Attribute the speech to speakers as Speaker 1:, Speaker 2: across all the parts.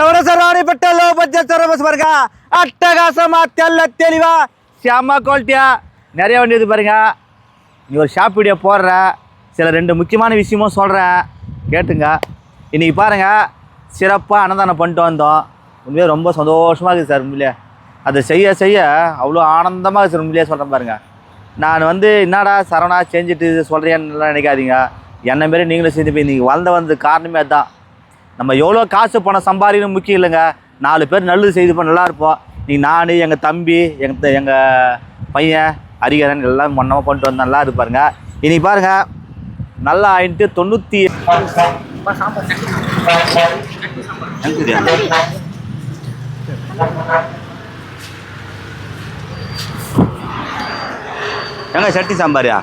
Speaker 1: சவரசராணி பட்ட low budget பாருங்க அட்டகாசமா தெல்ல தெளிவா. செம்ம குவாலிட்டியா நிறைய வண்டி இது பாருங்க. நீ ஒரு ஷாப் வீடியோ போடுற. சில ரெண்டு முக்கியமான விஷயமும் சொல்கிறேன் கேட்டுங்க. இன்றைக்கி பாருங்கள் சிறப்பாக அன்னதானம் பண்ணிட்டு வந்தோம். உண்மையாக ரொம்ப சந்தோஷமாக இருக்குது சார் உண்மையிலே. அதை செய்ய செய்ய அவ்வளோ ஆனந்தமாக இருக்குது சார் உண்மையிலே சொல்கிறேன் பாருங்கள் நான் வந்து என்னடா சரவணா செஞ்சுட்டு சொல்கிறேன்னு நினைக்காதீங்க. என்ன மாரி நீங்களும் செஞ்சு போய் நீங்கள் வளர்ந்து வந்தது காரணமே அதுதான் நம்ம எவ்வளோ காசு பணம் சம்பாதிக்கணும் முக்கியம் இல்லைங்க. நாலு பேர் நல்லது செய்து பண்ண நல்லா இருப்போம். நீ நான் எங்கள் தம்பி எங்கள் எங்கள் பையன் அரிகரன் எல்லாம் மொன்னமாக கொண்டு வந்து நல்லா இருப்பாருங்க இன்னைக்கு பாருங்க. நல்லா ஆயிட்டு தொண்ணூற்றி எங்க சட்டி சாம்பாரியா?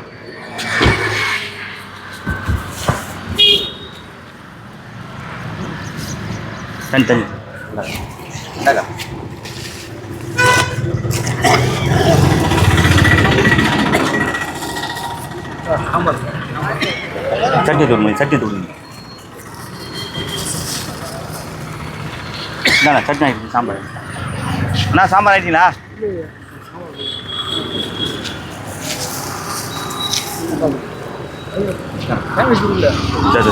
Speaker 1: இந்தாக்கா. சட்டி தூள் சட்டி தூள் இந்தாண்ணா சட்னி ஆகிடுச்சு சாம்பார் அண்ணா சாம்பார் ஆயிட்டீங்களா சரி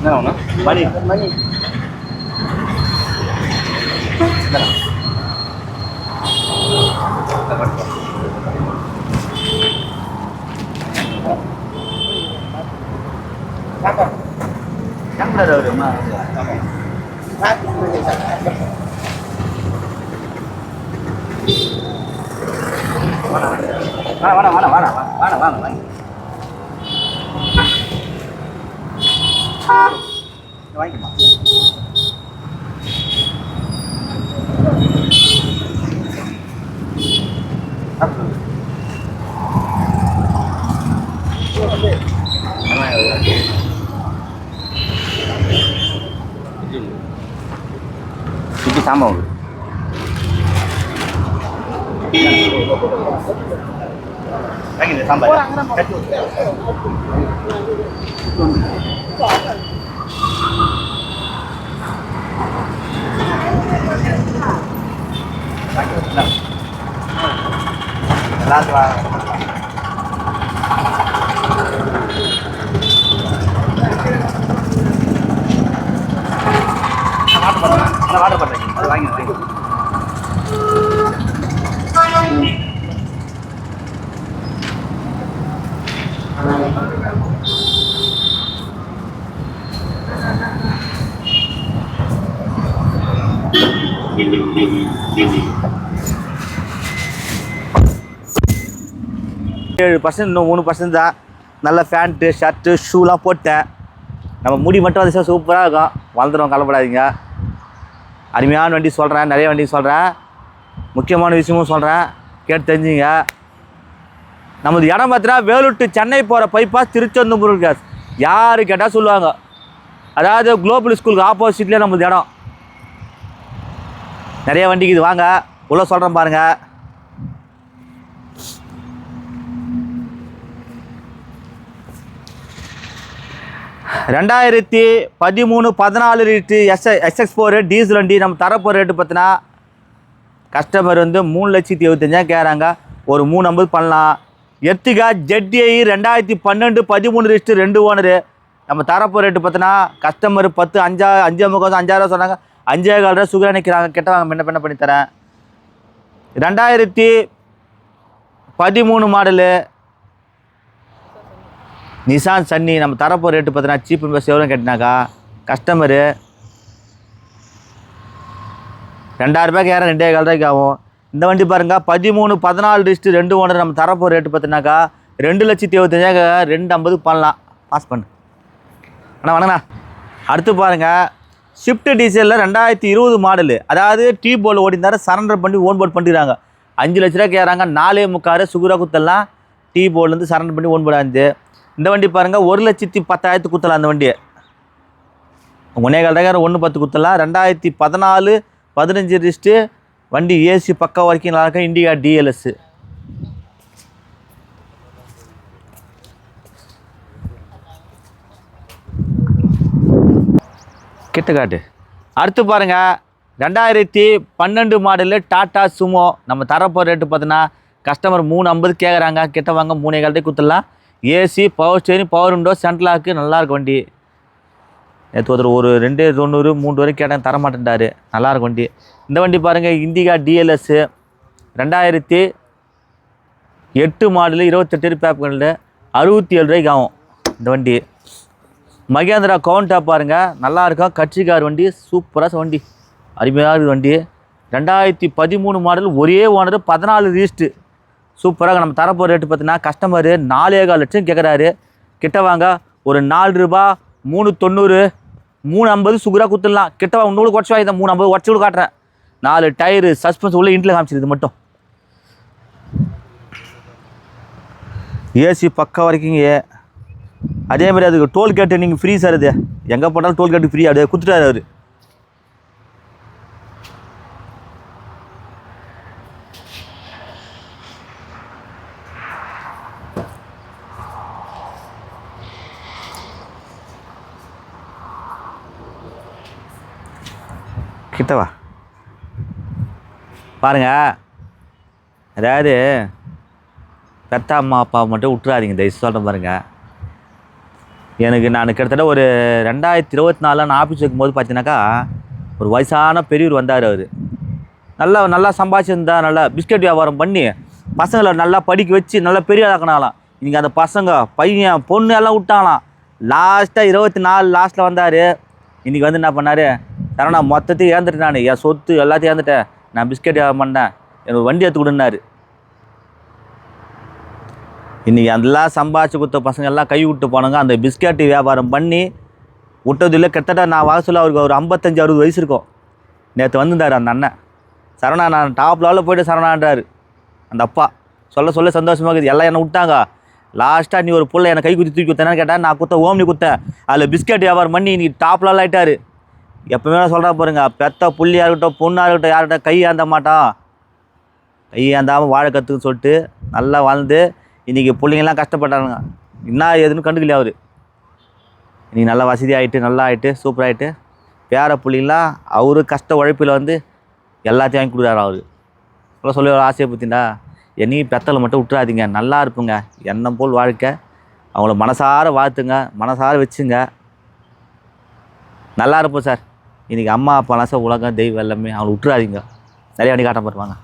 Speaker 1: சாம்பார் சாம்பார் அவங்க சாம்பார் எடுத்துருவோம் என்ன வேணும் அப்படியா என்ன வேணும் மணி மணி சாம்பார் வருமா வாணா வாணா வாணா வாணா வாணா வாணா வாணா வாங்கிக்கமா இது சாம்பார் வாங்கிடு சாம்பார் எல்லாத்துக்கும் வா வாட்டர் பாட்டில் வாட்டர் பாட்டில் அது வாங்கி வாங்கி ஏழு பர்சன்ட் இன்னும் மூணு பர்சன்ட் தான். நல்ல ஃபேண்ட்டு ஷர்ட்டு ஷூலாம் போட்டேன். நம்ம முடி மட்டும் அது சூப்பராக இருக்கும். வளர்ந்துடும் கலப்படாதீங்க அருமையான வண்டி சொல்கிறேன் நிறைய வண்டி சொல்கிறேன் முக்கியமான விஷயமும் சொல்கிறேன் கேட்டு தெரிஞ்சுங்க. நமது இடம் பார்த்தீங்கன்னா வேலூர் சென்னை போகிற பைப்பாஸ் திருச்செந்தூர் கேஸ் யார் கேட்டால் சொல்லுவாங்க. அதாவது குளோபல் ஸ்கூலுக்கு ஆப்போசிட்லேயே நமது இடம். நிறைய வண்டிக்கு இது வாங்க. உள்ளே சொல்கிறேன் பாருங்கள் ரெண்டாயிரத்தி பதிமூணு பதினாலு லிட்டு எஸ் எஸ்எக்ஸ் ஃபோர் டீசல் வண்டி நம்ம தரப்போகிற ரேட்டு பார்த்தினா கஸ்டமர் வந்து மூணு லட்சத்தி எழுபத்தஞ்சா கேட்குறாங்க. ஒரு மூணு ஐம்பது பண்ணலாம். எர்த்திகா ஜெட்ஐ ரெண்டாயிரத்தி பன்னெண்டு பதிமூணு லிஸ்ட்டு ரெண்டு ஓனரு நம்ம தரப்போகிற ரேட்டு பார்த்தினா கஸ்டமர் பத்து அஞ்சா அஞ்சே முகம் அஞ்சாயிரம் சொன்னாங்க. அஞ்சே கால் ரூபா சுகர் நிற்கிறாங்க கிட்ட வாங்க முன்ன பண்ணி தரேன். ரெண்டாயிரத்தி பதிமூணு மாடலு நிசான் சன்னி நம்ம தரப்போ ரேட்டு பார்த்தீங்கன்னா சீப் அண்ட் எவ்வளோ கேட்டினாக்கா கஸ்டமரு ரெண்டாயிரரூபாய்க்கு ஏற ரெண்டே கால் ரூபாய்க்கு ஆகும். இந்த வண்டி பாருங்க பதிமூணு பதினாலு டிஸ்ட்டு ரெண்டு ஓனர் நம்ம தரப்போ ரேட்டு பார்த்தீங்கன்னாக்கா ரெண்டு லட்சத்தி இருபத்தஞ்சாக ரெண்டு ஐம்பது பண்ணலாம். பாஸ் பண்ணு. அண்ணா வணங்கண்ணா அடுத்து பாருங்கள் ஷிஃப்ட் டீசலில் ரெண்டாயிரத்தி இருபது மாடலு அதாவது டீ போல் ஓடிந்தார சரண்டர் பண்ணி ஓன் போர்ட் பண்ணிடுறாங்க அஞ்சு லட்ச ரூபா கேட்குறாங்க நாலே முக்காரு சுகுரா குத்தெல்லாம் டீ போர்ட்லேருந்து சரண்டர் பண்ணி ஓன் போர்ட் ஆச்சு இந்த வண்டி பாருங்கள் ஒரு லட்சத்தி பத்தாயிரத்து குத்தலாம் அந்த வண்டியை. ஒன்னே கால் ரேகர் ஒன்று பத்து குத்தலாம் ரெண்டாயிரத்தி பதினாலு பதினஞ்சு ரிஸ்ட்டு வண்டி ஏசி பக்கம் வரைக்கும் நல்லா இருக்கும். இண்டிகா டிஎல்எஸ்ஸு கிட்ட காட்டு. அடுத்து பாருங்கள் ரெண்டாயிரத்தி பன்னெண்டு மாடலு டாட்டா சுமோ நம்ம தரப்போ ரேட்டு பார்த்தீங்கன்னா கஸ்டமர் மூணு ஐம்பது கேட்குறாங்க கிட்ட வாங்க மூணே காலத்தையும் குத்தலாம். AC power steering power window central lock நல்லா வண்டி. நேற்று ஒருத்தர் ஒரு ரெண்டு தொண்ணூறு மூணு வரைக்கும் கேட்டாங்க தர மாட்டேன்டாரு வண்டி. இந்த வண்டி பாருங்கள் இந்திகா டிஎல்எஸ்ஸு ரெண்டாயிரத்தி எட்டு மாடலு இருபத்தெட்டு பேப்பர்களில் அறுபத்தி ஏழு ரூபாய்க்கு ஆகும் இந்த வண்டி. மகேந்திரா கவுண்டா பாருங்கள் நல்லாயிருக்கும் கட்சிக்கார் வண்டி சூப்பராக வண்டி. அருமையாக இருக்குது வண்டி. ரெண்டாயிரத்தி பதிமூணு மாடல் ஒரே ஓனர் பதினாலு ரீஸ்ட்டு சூப்பராக நம்ம தரப்போ ரேட்டு பார்த்தீங்கன்னா கஸ்டமரு நாலே கால் லட்சம் கேட்குறாரு கிட்ட வாங்க ஒரு நாலு ரூபா மூணு தொண்ணூறு மூணு ஐம்பது சுகராக கொடுத்துடலாம் கிட்ட வாங்க இன்னொரு குறைச்சி வாங்கி மூணு ஐம்பது குறைச்சி கூட காட்டுறேன். நாலு டயரு சஸ்பென்ஸ் உள்ள இன்ட்டில் காமிச்சிருது மட்டும். ஏசி பக்கம் வரைக்குங்க அதே மாதிரி அதுக்கு டோல்கேட்டு நீங்கள் ஃப்ரீ சார் இது. எங்கே போட்டாலும் டோல் கேட்டு ஃப்ரீ அப்படியே கொடுத்துட்டாரு அவர். கிட்டவா பாருங்க. அதாவது பெத்த அம்மா அப்பா மட்டும் விட்டுறாதீங்க தயவு சொல்கிறேன் பாருங்க. எனக்கு நான் கிட்டத்தட்ட ஒரு ரெண்டாயிரத்தி இருபத்தி நாலில் நான் ஆஃபீஸ் வைக்கும்போது பார்த்தீங்கன்னாக்கா ஒரு வயசான பெரியவர் வந்தார் அவர். நல்லா நல்லா சம்பாதிச்சிருந்தா நல்லா பிஸ்கட் வியாபாரம் பண்ணி பசங்களை நல்லா படிக்க வச்சு நல்லா பெரிய ஆக்கினாலாம் இன்றைக்கி அந்த பசங்க பையன் பொண்ணு எல்லாம் விட்டாங்களாம். லாஸ்ட்டாக இருபத்தி நாலு லாஸ்ட்டில் வந்தார். இன்றைக்கி வந்து என்ன பண்ணார்? சரணா மொத்தத்தையும் ஏந்துட்டேன் நான். என் சொத்து எல்லாத்தையும் ஏந்துட்டேன் நான் பிஸ்கெட் வியாபாரம் பண்ணேன் எனக்கு வண்டி எடுத்து கொடுன்னாரு. இன்றைக்கி அதெல்லாம் சம்பாதிச்சு கொடுத்த பசங்க எல்லாம் கை விட்டு போனாங்க. அந்த பிஸ்கெட்டு வியாபாரம் பண்ணி விட்டதில்லை. கிட்டத்தட்ட நான் வாசல் அவருக்கு ஒரு ஐம்பத்தஞ்சு அறுபது வயசு இருக்கும். நேற்று வந்திருந்தார் அந்த அண்ணன். சரணா நான் டாப் லெவலில் போயிட்டு சரணான்றாரு அந்த அப்பா. சொல்ல சொல்ல சந்தோஷமாக இருக்குது. எல்லாம் என்னை விட்டாங்க. லாஸ்ட்டாக நீ ஒரு பிள்ளை என்னை கை குத்தி தூக்கி கொடுத்தேன்னு கேட்டால் நான் குத்த ஓம்னி குத்தேன். அதில் பிஸ்கெட் வியாபாரம் பண்ணி இன்னைக்கு டாப் லெவல் ஆகிட்டாரு எப்பவுமே நான் சொல்கிறா பாருங்க பெத்த புள்ளியாக இருக்கட்டும் பொண்ணாக இருக்கட்டும் யார்கிட்ட கை ஏந்த மாட்டான் கை ஏந்தாமல் வாழ கற்றுக்குன்னு சொல்லிட்டு நல்லா வாழ்ந்து இன்றைக்கி பிள்ளைங்கெல்லாம் கஷ்டப்பட்டானுங்க. என்ன ஏதுன்னு கண்டுக்கலையா அவர்? இன்றைக்கி நல்லா வசதி ஆகிட்டு நல்லா ஆகிட்டு சூப்பராகிட்டு பேர பிள்ளைங்களாம் அவர் கஷ்ட உழைப்பில் வந்து எல்லாத்தையும் வாங்கி கொடுக்குறாரு அவர். சொல்ல சொல்லி ஒரு ஆசையை பற்றிண்டா என்னையும் பெத்தலை மட்டும் விட்டுறாதீங்க நல்லா இருப்புங்க. எண்ணம் போல் வாழ்க்கை. அவங்கள மனசார வாழ்த்துங்க மனசார வச்சுங்க. நல்லா இருப்போம் சார். இன்றைக்கி அம்மா அப்பா சார் உலகம் தெய்வம் எல்லாமே அவங்களை விட்டுறாதீங்க. நிறைய வண்டி காட்ட போடுவாங்க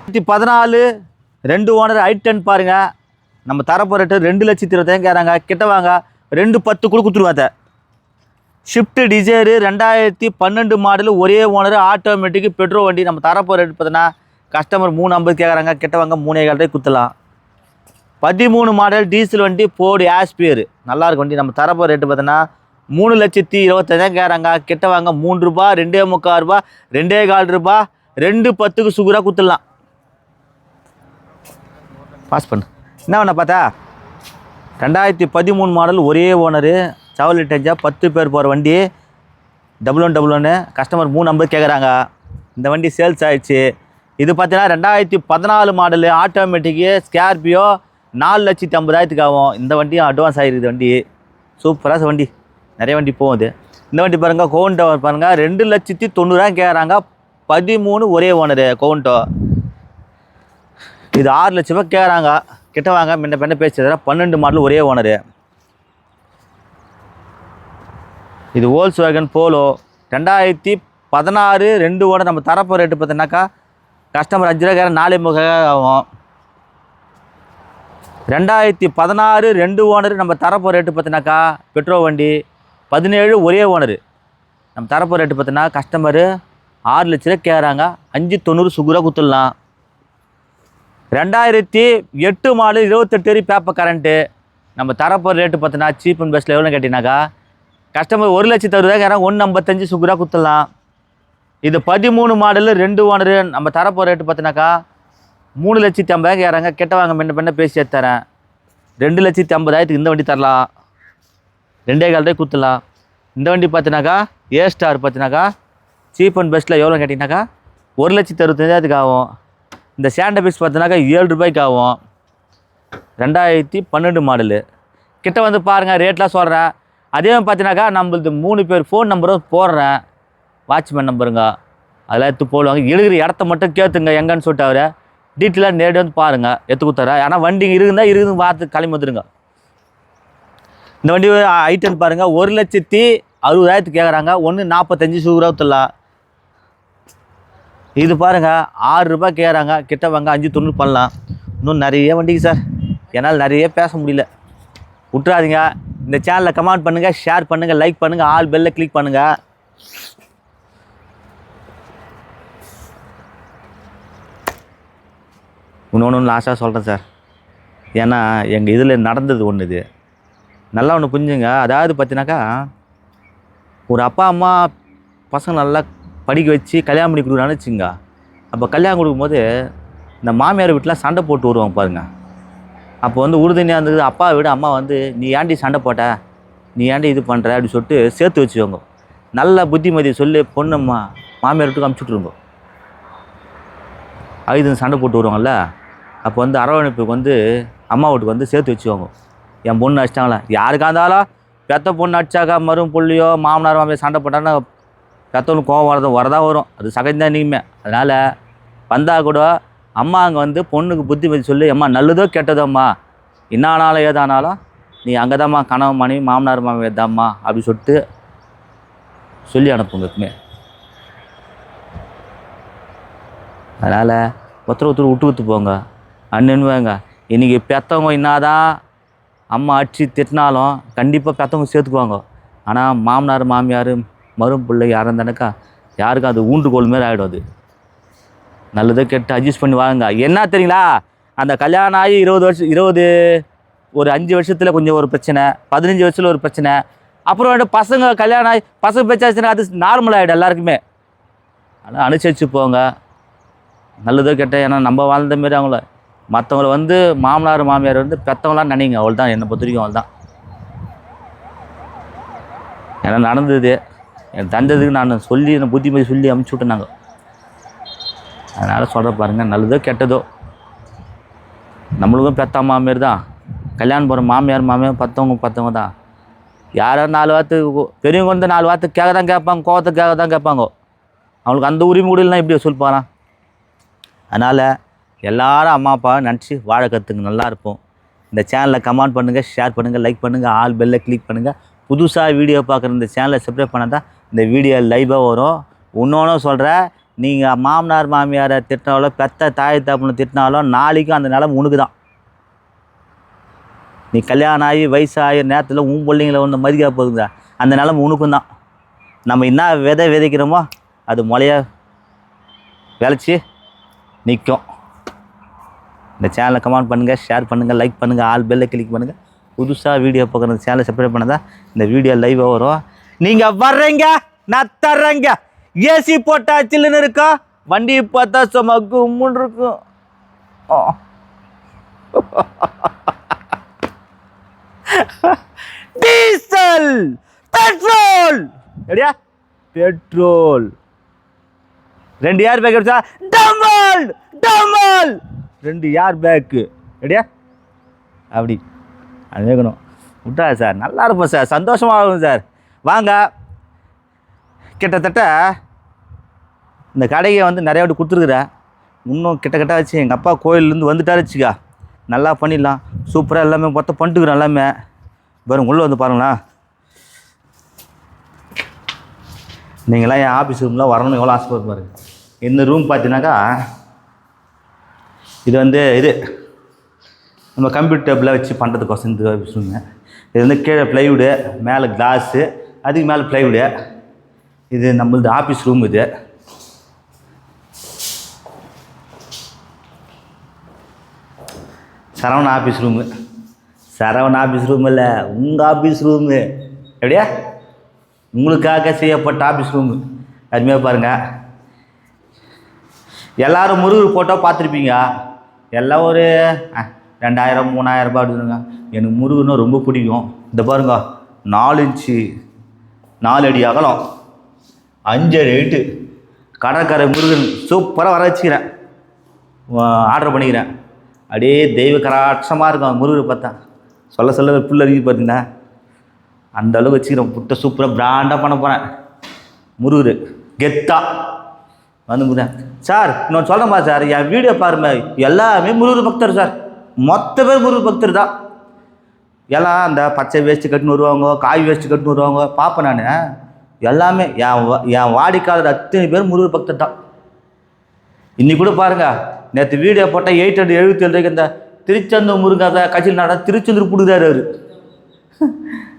Speaker 1: ரெண்டாயிரத்தி பதினாலு ரெண்டு ஓனர் ஐ டென் பாருங்க. நம்ம தரப்போ ரேட்டு ரெண்டு லட்சத்தி இருபத்தாயிரம் கேட்குறாங்க கிட்ட வாங்க. ரெண்டு பத்து கூட கொடுத்துருவாத்த ஷிஃப்ட் டிசைரு ரெண்டாயிரத்தி பன்னெண்டு மாடல் ஒரே ஓனர் ஆட்டோமேட்டிக் பெட்ரோல் வண்டி. நம்ம தரப்போ ரேட் பார்த்தீங்கன்னா கஸ்டமர் மூணு ஐம்பது கேட்குறாங்க கிட்ட வாங்க மூணே கால் ரூபாய்க்கு குத்தலாம். பதிமூணு மாடல் டீசல் வண்டி போடு ஆஸ்பியர் நல்லா வண்டி. நம்ம தரப்போ ரேட்டு பார்த்தோன்னா மூணு லட்சத்தி இருபத்தஞ்சாயிரம் கேட்குறாங்க கிட்ட வாங்க மூணு ரூபா ரெண்டே முக்கால் ரூபா ரெண்டே கால் ரூபா ரெண்டு பத்துக்கு சுகுராக குத்துடலாம். பாஸ் பண்ணு. என்ன பண்ண பார்த்தா? ரெண்டாயிரத்தி பதிமூணு மாடல் ஒரே ஓனரு சவல் டெஞ்சா பத்து பேர் போகிற வண்டி. டபுள் ஒன் டபுள் ஒன்று கஸ்டமர் மூணு நம்பர் கேட்குறாங்க இந்த வண்டி சேல்ஸ் ஆயிடுச்சு. இது பார்த்தீங்கன்னா ரெண்டாயிரத்தி பதினாலு மாடலு ஆட்டோமேட்டிக்கு ஸ்கார்பியோ நாலு லட்சத்தி ஐம்பதாயிரத்துக்கு ஆகும். இந்த வண்டியும் அட்வான்ஸ் ஆகிருக்குது வண்டி. சூப்பராக வண்டி. நிறைய வண்டி போகுது. இந்த வண்டி பாருங்கள் கோவன்டோ பாருங்கள் ரெண்டு லட்சத்தி தொண்ணூறாயிரம் கேட்குறாங்க பதிமூணு ஒரே ஓனரு கோவன்டோ இது ஆறு லட்ச ரூபாய் கேட்குறாங்க கிட்ட வாங்க முன்ன பின்ன பேசுறதுல பன்னெண்டு மாடல் ஒரே ஓனரு. இது ஓல்ஸ் வேகன் போலோ ரெண்டாயிரத்தி பதினாறு ரெண்டு ஓனர் நம்ம தரப்போ ரேட்டு பார்த்தீங்கன்னாக்கா கஸ்டமர் அஞ்சு ரூபா நாலு முக ஆகும். ரெண்டாயிரத்தி பதினாறு ரெண்டு ஓனர் நம்ம தரப்போ ரேட்டு பார்த்தினாக்கா பெட்ரோல் வண்டி. பதினேழு ஒரே ஓனரு. நம்ம தரப்போ ரேட்டு பார்த்தீங்கன்னா கஸ்டமரு ஆறு லட்ச ரூபா கேட்குறாங்க அஞ்சு தொண்ணூறு சுகுராக குத்துடலாம் ரெண்டாயிரத்தி எட்டு மாடல் இருபத்தெட்டு வரி பேப்பர் கரண்ட்டு நம்ம தரப்போகிற ரேட்டு பார்த்தீங்கன்னா சீப் அண்ட் பெஸ்ட்டில் எவ்வளோ கேட்டிங்கனாக்கா கஸ்டமர் ஒரு லட்சத்து அறுபதா கேட்குறாங்க ஒன்று ஐம்பத்தஞ்சு சுகுராக குத்தலாம் இது பதிமூணு மாடலு ரெண்டு ஓனரு. நம்ம தரப்போ ரேட்டு பார்த்தினாக்கா மூணு லட்சத்தி ஐம்பதாயிரம் கேட்குறாங்க கெட்ட வாங்க முன்ன பின்ன பேசி தரேன் ரெண்டு லட்சத்தி ஐம்பதாயிரத்துக்கு இந்த வண்டி தரலாம். ரெண்டே கால் ரூபாய் குத்தலாம். இந்த வண்டி பார்த்தினாக்கா ஏ ஸ்டார் பார்த்தினாக்கா சீப் அண்ட் பெஸ்ட்டில் எவ்வளோ கேட்டிங்கனாக்கா ஒரு லட்சத்தி அறுபத்தஞ்சாயிரத்துக்கு ஆகும். இந்த சேண்டை பீஸ் பார்த்தினாக்கா ஏழு ரூபாய்க்கு ஆகும். ரெண்டாயிரத்தி பன்னெண்டு மாடலு கிட்ட வந்து பாருங்கள் ரேட்லாம் சொல்கிறேன் அதே பார்த்தினாக்கா பார்த்தீங்கன்னாக்கா நம்மளது மூணு பேர் ஃபோன் நம்பரும் போடுறேன். வாட்ச்மேன் நம்பருங்க அதெல்லாம் எடுத்து போடுவாங்க. எழுகிற இடத்த மட்டும் கேத்துங்க எங்கன்னு சொல்லிட்டு அவரை. டீட்டெயிலாக நேரடி வந்து பாருங்கள் எடுத்து கொடுத்தாரு ஆனால் வண்டி இருந்தால் இருக்குதுன்னு பார்த்து கிளம்பி வந்துடுங்க இந்த வண்டி ஐட்டம் பாருங்கள் ஒரு லட்சத்தி அறுபதாயிரத்துக்கு கேட்குறாங்க ஒன்று நாற்பத்தஞ்சு சூறாவத்துலாம் இது பாருங்கள் ஆறு ரூபாய் கேட்குறாங்க கிட்ட வாங்க அஞ்சு தொண்ணூறு பண்ணலாம். இன்னும் நிறைய வண்டிக்கு சார். என்னால் நிறைய பேச முடியல. விட்றாதீங்க இந்த சேனலை கமெண்ட் பண்ணுங்கள் ஷேர் பண்ணுங்கள் லைக் பண்ணுங்கள் ஆல் பெல்லில் கிளிக் பண்ணுங்கள் இன்னொன்று லாஸ்ட்டாக சொல்கிறேன் சார். ஏன்னா எங்கள் இதில் நடந்தது ஒன்று இது. நல்லா ஒன்று புரிஞ்சுங்க. அதாவது பார்த்தீங்கன்னாக்கா ஒரு அப்பா அம்மா பசங்க நல்லா படிக்க வச்சு கல்யாணம் பண்ணி கொடுக்குறான்னு வச்சுங்க அப்போ கல்யாணம் கொடுக்கும்போது இந்த மாமியார் வீட்டில் சண்டை போட்டு வருவாங்க பாருங்கள் அப்போ வந்து உறுதுணையாக இருந்தது அப்பா விட அம்மா வந்து நீ ஏன்டி சண்டை போட்ட? நீ ஏன்டி இது பண்ணுற அப்படின்னு சொல்லிட்டு சேர்த்து வச்சுக்கோங்க. நல்ல புத்திமதி சொல்லி பொண்ணம்மா மாமியார் வீட்டுக்கு அமுச்சுட்ருங்க ஆயுதம் சண்டை போட்டு வருவாங்கல்ல. அப்போ வந்து அரவணைப்புக்கு வந்து அம்மா வீட்டுக்கு வந்து சேர்த்து வச்சுக்கோங்க. என் பொண்ணு அடிச்சிட்டாங்களே யாருக்கா இருந்தாலும் பெத்த பொண்ணு அடிச்சாக்கா மரும் புள்ளியோ மாமனார் மாமியார் சண்டை போட்டாங்கன்னா பெத்தவனுக்கு கோவம் வரது வரதான் வரும். அது சகஜம்தான் நீமே அதனால் வந்தால் கூட அம்மா அங்கே வந்து பொண்ணுக்கு புத்தி பற்றி சொல்லி. அம்மா நல்லதோ கெட்டதோம்மா. என்ன ஆனாலும் ஏதானாலும் நீ அங்கே தான்மா கணவன் மனைவி மாமனார் மாமியார் தாம்மா. அப்படி சொல்லிட்டு சொல்லி அனுப்புங்க எப்பவுமே. அதனால் ஒருத்தர் ஒருத்தர் விட்டு விட்டு போங்க. அண்ணன்வாங்க இன்றைக்கி பெற்றவங்க என்னதான் அம்மா அடிச்சு திட்டினாலும் கண்டிப்பாக பெற்றவங்க சேர்த்துக்குவாங்க. ஆனால் மாமனார் மாமியார் மரும் பிள்ளை யாரும் இருந்தானாக்கா யாருக்கும் அது ஊன்றுகோல் மாரி ஆகிடும் அது. நல்லதோ கெட்டு அட்ஜஸ்ட் பண்ணி வாங்க என்ன தெரியுங்களா? அந்த கல்யாணம் ஆகி இருபது வருஷம் இருபது ஒரு அஞ்சு வருஷத்தில் கொஞ்சம் ஒரு பிரச்சனை பதினஞ்சு வருஷத்தில் ஒரு பிரச்சனை. அப்புறம் வந்து பசங்க கல்யாணம் ஆகி பசங்க பிரச்சனை அது நார்மல் ஆகிடும் எல்லாருக்குமே. ஆனால் அனுசரித்து போங்க. நல்லதோ கெட்ட ஏன்னா நம்ம வாழ்ந்த மாரி அவங்கள மற்றவங்கள வந்து மாமனார் மாமியார் வந்து பெற்றவங்களாம் நினைங்க. அவள் தான் என்னை பொறுத்த வரைக்கும் அவள் தான் ஏன்னா நடந்தது. என் தந்ததுக்கு நான் சொல்லி என்ன புத்திமதி சொல்லி அமுச்சு விட்டேன் நாங்கள் அதனால் சொல்கிற பாருங்கள் நல்லதோ கெட்டதோ. நம்மளுக்கும் பெத்த மாமியார் தான். கல்யாணம் போகிற மாமியார் மாமியார் பத்தவங்க பத்தவங்க தான். யாரோ நாலு வார்த்தை பெரியவங்க வந்து நாலு வார்த்தை கேட்க தான் கேட்பாங்க கோவத்தை கேட்க தான் கேட்பாங்க. அவங்களுக்கு அந்த உரிமை கூட இல்லைன்னா இப்படி சொல்லிப்பாரான் அதனால் எல்லாரும் அம்மா அப்பா நினச்சி வாழ கற்றுங்க நல்லா இருப்போம். இந்த சேனலை கமெண்ட் பண்ணுங்கள் ஷேர் பண்ணுங்கள் லைக் பண்ணுங்கள் ஆல் பெல்லை கிளிக் பண்ணுங்கள் புதுசாக வீடியோ பார்க்குற இந்த சேனலை சப்ஸ்கிரைப் பண்ணால் தான் இந்த வீடியோ லைவாக வரும். இன்னொன்று சொல்கிறேன் நீங்கள் மாமனார் மாமியாரை திட்டினாலோ பெத்த தாய் தாப்புன்னு திட்டினாலும் நாளைக்கும் அந்த நிலம் உனக்கு தான் நீ கல்யாணம் ஆகி வயசாகி நேரத்தில் உன் பிள்ளைங்கள ஒன்று மதிக்க போகுதா அந்த நிலம் உனக்கும் தான் நம்ம என்ன விதை விதைக்கிறோமோ அது முளைய விளைச்சி நிற்கும் இந்த சேனலை கமெண்ட் பண்ணுங்கள் ஷேர் பண்ணுங்கள் லைக் பண்ணுங்கள் ஆல் பெல்லை கிளிக் பண்ணுங்கள் புதுசாக வீடியோ பார்க்குற இந்த சேனலை சப்ஸ்கிரைப் பண்ணால் இந்த வீடியோ லைவாக வரும். நீங்கள் வர்றீங்க நான் தர்றேங்க. ஏசி போட்டால் சில்லுன்னு இருக்கும் வண்டி பார்த்தா சும்மா கும்முன்னு இருக்கும். Diesel petrol. எப்படியா பெட்ரோல். ரெண்டு ஏர் பேக் அடிச்சா டமல் டமல் ரெண்டு ஏர் பேக்கு ரெடியா அப்படி. அது கேட்கணும் விட்டா சார். நல்லா இருப்போம் சார். சந்தோஷமாக இருக்கும் சார். வாங்க. கிட்டத்தட்ட இந்த கடையை வந்து நிறைய வாட்டி கொடுத்துருக்குறேன். இன்னும் கிட்ட கிட்ட வச்சு எங்கள் அப்பா கோயிலேருந்து வந்துட்டாரு வச்சுக்கா. நல்லா பண்ணிடலாம். சூப்பராக எல்லாமே மொத்தம் பண்ணிட்டுக்கிறோம் எல்லாமே. பாருங்க உள்ளே வந்து பாருங்களேன் நீங்களாம் என் ஆஃபீஸ் ரூம்லாம் வரணும்னு எவ்வளோ ஆசைப்படுவார் இந்த ரூம் பார்த்தீங்கன்னாக்கா இது வந்து இது நம்ம கம்ப்யூட்டர் வச்சு பண்ணுறதுக்கோசம் இந்த ஆஃபீஸ் இது வந்து கீழே ப்ளைவுடு மேலே கிளாஸு அதுக்கு மேலே ப்ளைவுடு இது நம்மளது ஆஃபீஸ் ரூம் இது. Saravana office room Saravana office room இல்லை உங்கள் ஆஃபீஸ் ரூமு எப்படியா? உங்களுக்காக செய்யப்பட்ட ஆஃபீஸ் ரூமு அருமையாக பாருங்கள் எல்லோரும் முருகர் ஃபோட்டோ பார்த்துருப்பீங்க. எல்லாம் ஒரு ரெண்டாயிரம் மூணாயிரம் ரூபாய் அப்படிங்க எனக்கு முருகன்னா ரொம்ப பிடிக்கும். இந்த பாருங்க நாலு இன்ச்சு நாலு அடி அகலம் அஞ்சரை எட்டு கடற்கரை முருகன் சூப்பராக வர வச்சுக்கிறேன். ஆர்டர் பண்ணிக்கிறேன். அப்படியே தெய்வ கராட்சமாக இருக்கும் முருகரை பார்த்தா. சொல்ல சொல்ல புல் அருகி பார்த்தீங்கன்னா அந்த அளவுக்கு வச்சுக்கிறேன். புட்டை சூப்பராக பிராண்டாக பண்ண போகிறேன் முருகர் கெத்தா. வந்து முடியும் சார் நான் சொல்கிறேன் சார் என் வீடியோ பாருங்க. எல்லாமே முருகர் பக்தர் சார். மொத்த பேர் முருகர் பக்தர் தான். எல்லாம் அந்த பச்சை வேஸ்ட்டு கட்டுன்னு வருவாங்க காய் வேஸ்ட்டு கட்டுன்னு வருவாங்க. பார்ப்பேன் நான். எல்லாமே என் வா- என் வாடிக்கையாளர் அத்தனை பேர் முருகர் பக்தர் தான். இன்னைக்கு கூட பாருங்க நேற்று வீடியோ போட்டால் எயிட் ஹண்ட்ரட் எழுபத்தி ஏழு இந்த திருச்செந்தூர் முருகாத கட்சியில் நட திருச்செந்தூர் கொடுக்குறாரு அவர்.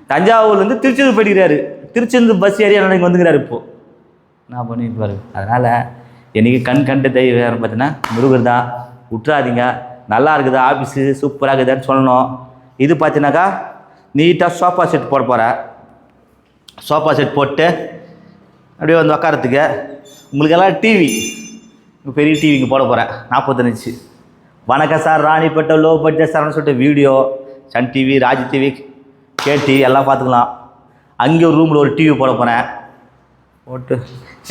Speaker 1: தஞ்சாவூர்லேருந்து திருச்செந்தூர் படிக்கிறாரு திருச்செந்தூர் பஸ் ஏரியா நடந்து வந்துக்கிறாரு இப்போது நான் பண்ணிட்டு பாரு அதனால் என்னைக்கு கண் கண்டு தெய்வம் பார்த்தீங்கன்னா முருகர் தான் விட்றாதீங்க நல்லா இருக்குது ஆஃபீஸு சூப்பராக இருக்குதுன்னு சொல்லணும். இது பார்த்தீங்கன்னாக்கா நீட்டாக சோஃபா செட் போட போகிறேன் சோஃபா செட் போட்டு அப்படியே வந்து உக்காரத்துக்கு. உங்களுக்கெல்லாம் டிவி பெரிய டிவி இங்கே போட போகிறேன் நாற்பத்தஞ்சு வணக்கம் சார் ராணிப்பேட்டை லோ பட்ஜெட் சார்னு சொல்லிட்டு video Sun TV Raj TV K TV எல்லாம் பார்த்துக்கலாம். அங்கே ஒரு ரூமில் ஒரு டிவி போட போகிறேன் போட்டு.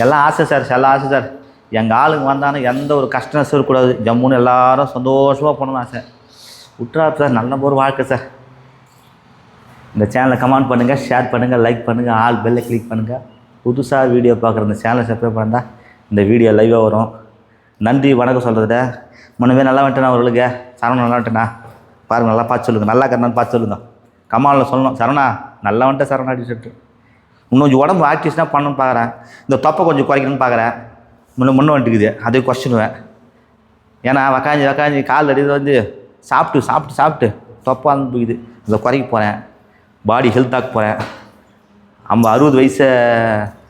Speaker 1: எல்லாம் ஆசை சார் எல்லாம் ஆசை சார். எங்கள் ஆளுங்க வந்தானே எந்த ஒரு கஷ்டம் இருக்கக்கூடாது ஜம்முன்னு எல்லாரும் சந்தோஷமாக போனோம் ஆசை. விட்றா சார் நல்ல ஒரு வாழ்க்கை சார். இந்த சேனலை கமெண்ட் பண்ணுங்கள் ஷேர் பண்ணுங்கள் லைக் பண்ணுங்கள் ஆல் பெல்லை கிளிக் பண்ணுங்கள் புதுசாக வீடியோ பார்க்குற இந்த சேனலை சப்ஸ்கிரைப் பண்ணால் இந்த வீடியோ லைவாக வரும். நன்றி வணக்கம் சொல்கிறத முன்னவே நல்லா வந்துட்டேண்ணா அவர்களுக்கு. சரவணா நல்லா வந்துட்டேண்ணா பாருங்கள் நல்லா பார்த்து சொல்லுங்கள் நல்லா கண்ணான்னு பார்த்து சொல்லுங்கள் கமாலில் சொல்லணும். சரவணா நல்லா வந்துட்டேன் சரவணா அப்படின்னு சொல்லிட்டு இன்னும் கொஞ்சம் உடம்பு ஆக்டிவ்ஸ்னால் பண்ணணும்னு பார்க்குறேன். இந்த தொப்பை கொஞ்சம் குறைக்கணும்னு பார்க்குறேன். முன்ன முன்ன வந்துட்டுக்குது அதை கொஸ்டினுவேன் ஏன்னா உக்காஞ்சி உக்காஞ்சி கால் அடி வந்து சாப்பிட்டு சாப்பிட்டு சாப்பிட்டு தொப்பா இருந்துக்குது அந்த குறைக்க போகிறேன் பாடி ஹெல்த்தாக போகிறேன் ஐம்ப அறுபது வயசு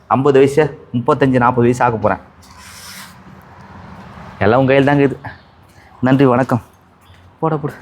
Speaker 1: ஐம்பது வயசு முப்பத்தஞ்சு நாற்பது வயசு ஆக போகிறேன் எல்லாம் உங்கள் கையில் தாங்க இது. நன்றி வணக்கம். போட போடு.